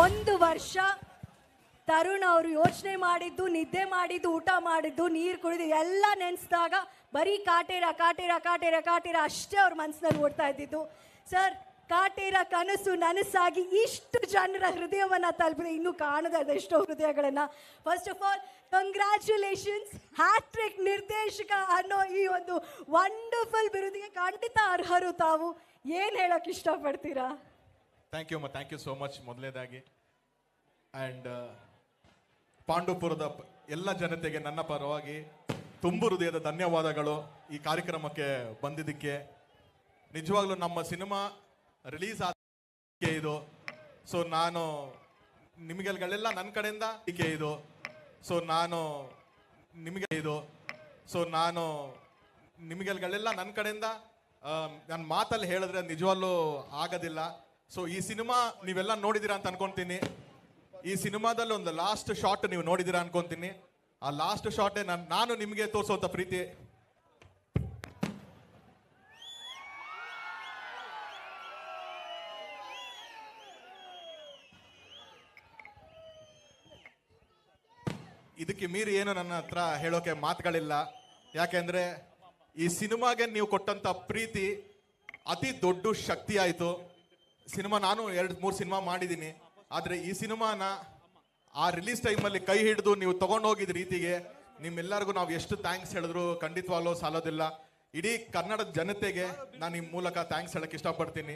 ಒಂದು ವರ್ಷ ತರುಣ್ ಅವರು ಯೋಚನೆ ಮಾಡಿದ್ದು, ನಿದ್ದೆ ಮಾಡಿದ್ದು, ಊಟ ಮಾಡಿದ್ದು, ನೀರು ಕುಡಿದು ಎಲ್ಲ ನೆನೆಸಿದಾಗ ಬರೀ ಕಾಟೇರ ಕಾಟೇರ ಕಾಟೇರ ಕಾಟೇರ ಅಷ್ಟೇ ಅವ್ರ ಮನಸ್ಸಿನಲ್ಲಿ ಓಡ್ತಾ ಇದ್ದಿದ್ದು. ಸರ್, ಕಾಟೇರ ಕನಸು ನನಸಾಗಿ ಇಷ್ಟು ಜನರ ಹೃದಯವನ್ನು ತಲುಪಿದೆ. ಇನ್ನೂ ಕಾಣದ ಎಷ್ಟೋ ಹೃದಯಗಳನ್ನು. First of all congratulations hat trick ನಿರ್ದೇಶಕ ಅನ್ನೋ ಈ ಒಂದು ವಂಡರ್ಫುಲ್ ಬಿರುದಿಗೆ ಖಂಡಿತ ಅರ್ಹರು ತಾವು. ಏನು ಹೇಳೋಕ್ಕೆ ಇಷ್ಟಪಡ್ತೀರಾ? ಥ್ಯಾಂಕ್ ಯು ಅಮ್ಮ ಥ್ಯಾಂಕ್ ಯು ಸೋ ಮಚ್ ಮೊದಲನೇದಾಗಿ ಆ್ಯಂಡ್ ಪಾಂಡುಪುರದ ಎಲ್ಲ ಜನತೆಗೆ ನನ್ನ ಪರವಾಗಿ ತುಂಬು ಹೃದಯದ ಧನ್ಯವಾದಗಳು ಈ ಕಾರ್ಯಕ್ರಮಕ್ಕೆ ಬಂದಿದ್ದಕ್ಕೆ. ನಿಜವಾಗ್ಲೂ ನಮ್ಮ ಸಿನಿಮಾ ರಿಲೀಸ್ ಆದ ಇದು. ಸೊ ನಾನು ನಿಮಗೆಲ್ಲಗಳೆಲ್ಲ ನನ್ನ ಕಡೆಯಿಂದ ಟೀಕೆ ಇದು. ಸೊ ನಾನು ನಿಮಗೆ ಇದು. ಸೊ ನಾನು ನಿಮಗೆಲ್ಲ ನನ್ನ ಕಡೆಯಿಂದ ನನ್ನ ಮಾತಲ್ಲಿ ಹೇಳಿದ್ರೆ ನಿಜವಾಗ್ಲೂ ಆಗೋದಿಲ್ಲ. ಸೊ ಈ ಸಿನಿಮಾ ನೀವೆಲ್ಲ ನೋಡಿದ್ದೀರಾ ಅಂತ ಅನ್ಕೊಂತೀನಿ. ಈ ಸಿನಿಮಾದಲ್ಲಿ ಒಂದು ಲಾಸ್ಟ್ ಶಾಟ್ ನೀವು ನೋಡಿದ್ದೀರಾ ಅನ್ಕೊಂತೀನಿ. ಆ ಲಾಸ್ಟ್ ಶಾಟ್ ನಾನು ನಾನು ನಿಮಗೆ ತೋರಿಸೋಂಥ ಪ್ರೀತಿ. ಇದಕ್ಕೆ ಮೀರಿ ಏನು ನನ್ನ ಹತ್ರ ಹೇಳೋಕೆ ಮಾತುಗಳಿಲ್ಲ. ಯಾಕೆಂದ್ರೆ ಈ ಸಿನಿಮಾಗೆ ನೀವು ಕೊಟ್ಟಂತ ಪ್ರೀತಿ ಅತಿ ದೊಡ್ಡ ಶಕ್ತಿ ಆಯಿತು. ಸಿನಿಮಾ ನಾನು ಎರಡು ಮೂರು ಸಿನಿಮಾ ಮಾಡಿದ್ದೀನಿ. ಆದರೆ ಈ ಸಿನಿಮಾನ ಆ ರಿಲೀಸ್ ಟೈಮಲ್ಲಿ ಕೈ ಹಿಡಿದು ನೀವು ತಗೊಂಡೋಗಿದ ರೀತಿಗೆ ನಿಮ್ಮೆಲ್ಲರಿಗೂ ನಾವು ಎಷ್ಟು ಥ್ಯಾಂಕ್ಸ್ ಹೇಳಿದ್ರು ಖಂಡಿತವಾಗ್ಲೂ ಸಾಲೋದಿಲ್ಲ. ಇಡೀ ಕನ್ನಡದ ಜನತೆಗೆ ನಾನು ನಿಮ್ಮ ಮೂಲಕ ಥ್ಯಾಂಕ್ಸ್ ಹೇಳಕ್ಕೆ ಇಷ್ಟಪಡ್ತೀನಿ.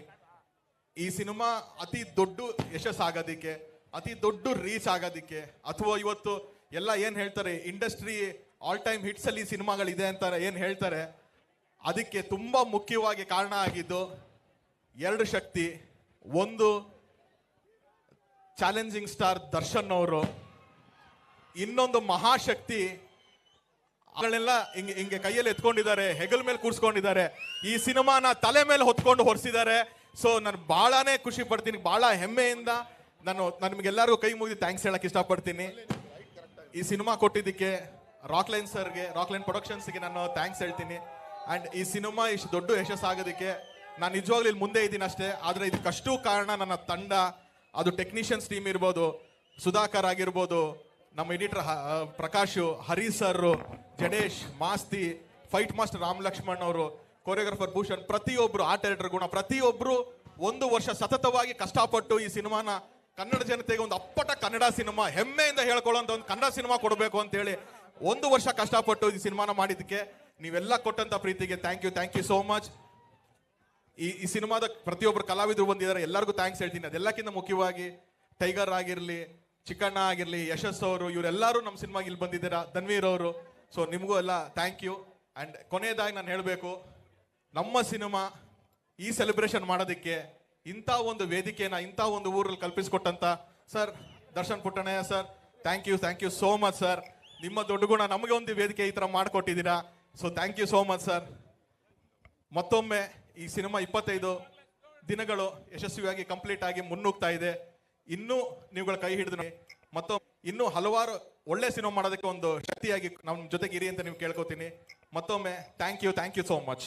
ಈ ಸಿನಿಮಾ ಅತಿ ದೊಡ್ಡ ಯಶಸ್ಸಾಗೋದಿಕ್ಕೆ ಅತಿ ದೊಡ್ಡ ರೀಚ್ ಆಗೋದಕ್ಕೆ, ಅಥವಾ ಇವತ್ತು ಎಲ್ಲ ಏನು ಹೇಳ್ತಾರೆ ಇಂಡಸ್ಟ್ರಿ ಆಲ್ ಟೈಮ್ ಹಿಟ್ಸಲ್ಲಿ ಸಿನಿಮಾಗಳಿದೆ ಅಂತ ಏನು ಹೇಳ್ತಾರೆ, ಅದಕ್ಕೆ ತುಂಬ ಮುಖ್ಯವಾಗಿ ಕಾರಣ ಆಗಿದ್ದು ಎರಡು ಶಕ್ತಿ ಒಂದು ಚಾಲೆಂಜಿಂಗ್ ಸ್ಟಾರ್ ದರ್ಶನ್ ಅವರು, ಇನ್ನೊಂದು ಮಹಾಶಕ್ತಿ ಅವಳೆಲ್ಲ ಹಿಂಗೆ ಹಿಂಗೆ ಕೈಯಲ್ಲಿ ಎತ್ಕೊಂಡಿದ್ದಾರೆ, ಹೆಗಲ್ ಮೇಲೆ ಕೂರ್ಸ್ಕೊಂಡಿದ್ದಾರೆ. ಈ ಸಿನಿಮಾನ ತಲೆ ಮೇಲೆ ಹೊತ್ಕೊಂಡು ಹೊರಿಸಿದ್ದಾರೆ. ಸೊ ನಾನು ಬಹಳನೇ ಖುಷಿ ಪಡ್ತೀನಿ ಬಹಳ ಹೆಮ್ಮೆಯಿಂದ ನಾನು ನಾನು ನಿಮ್ಗೆಲ್ಲರಿಗೂ ಕೈ ಮುಗಿದು ಥ್ಯಾಂಕ್ಸ್ ಹೇಳಕ್ಕೆ ಇಷ್ಟಪಡ್ತೀನಿ. ಈ ಸಿನಿಮಾ ಕೊಟ್ಟಿದ್ದಕ್ಕೆ ರಾಕ್ ಲೈನ್ ಸರ್ಗೆ ರಾಕ್ ಲೈನ್ ಪ್ರೊಡಕ್ಷನ್ಸ್ಗೆ ನಾನು ಥ್ಯಾಂಕ್ಸ್ ಹೇಳ್ತೀನಿ. ಆ್ಯಂಡ್ ಈ ಸಿನಿಮಾ ಇಷ್ಟು ದೊಡ್ಡ ಯಶಸ್ಸಾಗೋದಕ್ಕೆ ನಾನು ನಿಜವಾಗ್ಲೂ ಇಲ್ಲಿ ಮುಂದೆ ಇದ್ದೀನಿ ಅಷ್ಟೇ, ಆದ್ರೆ ಇದಕ್ಕಷ್ಟು ಕಾರಣ ನನ್ನ ತಂಡ, ಅದು ಟೆಕ್ನಿಷಿಯನ್ಸ್ ಟೀಮ್ ಇರ್ಬೋದು, ಸುಧಾಕರ್ ಆಗಿರ್ಬೋದು, ನಮ್ಮ editor Prakash Hari sir Jadesh, Masthi fight master Ram Lakshman ಅವರು ಕೊರಿಯೋಗ್ರಾಫರ್ ಭೂಷಣ್ ಪ್ರತಿಯೊಬ್ಬರು ಆ ಟೈರೆಕ್ಟರ್ ಗುಣ ಪ್ರತಿಯೊಬ್ಬರು ಒಂದು ವರ್ಷ ಸತತವಾಗಿ ಕಷ್ಟಪಟ್ಟು ಈ ಸಿನಿಮಾನ ಕನ್ನಡ ಜನತೆಗೆ ಒಂದು ಅಪ್ಪಟ ಕನ್ನಡ ಸಿನಿಮಾ, ಹೆಮ್ಮೆಯಿಂದ ಹೇಳ್ಕೊಳ್ಳೋಂಥ ಒಂದು ಕನ್ನಡ ಸಿನಿಮಾ ಕೊಡಬೇಕು ಅಂತ ಹೇಳಿ ಒಂದು ವರ್ಷ ಕಷ್ಟಪಟ್ಟು ಈ ಸಿನಿಮಾನ ಮಾಡಿದ್ದಕ್ಕೆ ನೀವೆಲ್ಲ ಕೊಟ್ಟಂತ ಪ್ರೀತಿಗೆ thank you thank you so much ಈ ಈ ಸಿನಿಮಾದ ಪ್ರತಿಯೊಬ್ಬರು ಕಲಾವಿದರು ಬಂದಿದ್ದಾರೆ, ಎಲ್ಲರಿಗೂ ಥ್ಯಾಂಕ್ಸ್ ಹೇಳ್ತೀನಿ. ಅದೆಲ್ಲಕ್ಕಿಂತ ಮುಖ್ಯವಾಗಿ ಟೈಗರ್ ಆಗಿರಲಿ, ಚಿಕ್ಕಣ್ಣ ಆಗಿರಲಿ, ಯಶಸ್ ಅವರು, ಇವರೆಲ್ಲರೂ ನಮ್ಮ ಸಿನಿಮಾಗೆ ಇಲ್ಲಿ ಬಂದಿದ್ದೀರಾ? ಧನ್ವೀರ್ ಅವರು. ಸೊ ನಿಮಗೂ ಎಲ್ಲ ಥ್ಯಾಂಕ್ ಯು ಆ್ಯಂಡ್ ಕೊನೆಯದಾಗಿ ನಾನು ಹೇಳಬೇಕು, ನಮ್ಮ ಸಿನಿಮಾ ಈ ಸೆಲೆಬ್ರೇಷನ್ ಮಾಡೋದಕ್ಕೆ ಇಂಥ ಒಂದು ವೇದಿಕೆನ, ಇಂಥ ಒಂದು ಊರಲ್ಲಿ ಕಲ್ಪಿಸಿಕೊಟ್ಟಂತ sir, Darshan Puttannaiah sir thank you thank you so much sir ನಿಮ್ಮ ದೊಡ್ಡ ಗುಣ ನಮಗೆ ಒಂದು ವೇದಿಕೆ ಈ ಥರ ಮಾಡಿಕೊಟ್ಟಿದ್ದೀರಾ? So thank you so much sir ಮತ್ತೊಮ್ಮೆ ಈ ಸಿನಿಮಾ ಇಪ್ಪತ್ತೈದು ದಿನಗಳು ಯಶಸ್ವಿಯಾಗಿ ಕಂಪ್ಲೀಟ್ ಆಗಿ ಮುನ್ನುಗ್ತಾ ಇದೆ. ಇನ್ನೂ ನೀವುಗಳ ಕೈ ಹಿಡಿದು ಮತ್ತೊಮ್ಮೆ ಇನ್ನೂ ಹಲವಾರು ಒಳ್ಳೆ ಸಿನಿಮಾ ಮಾಡೋದಕ್ಕೆ ಒಂದು ಶಕ್ತಿಯಾಗಿ ನಮ್ಮ ಜೊತೆಗೆ ಇರಿ ಅಂತ ನೀವು ಕೇಳ್ಕೊತೀನಿ. ಮತ್ತೊಮ್ಮೆ thank you thank you so much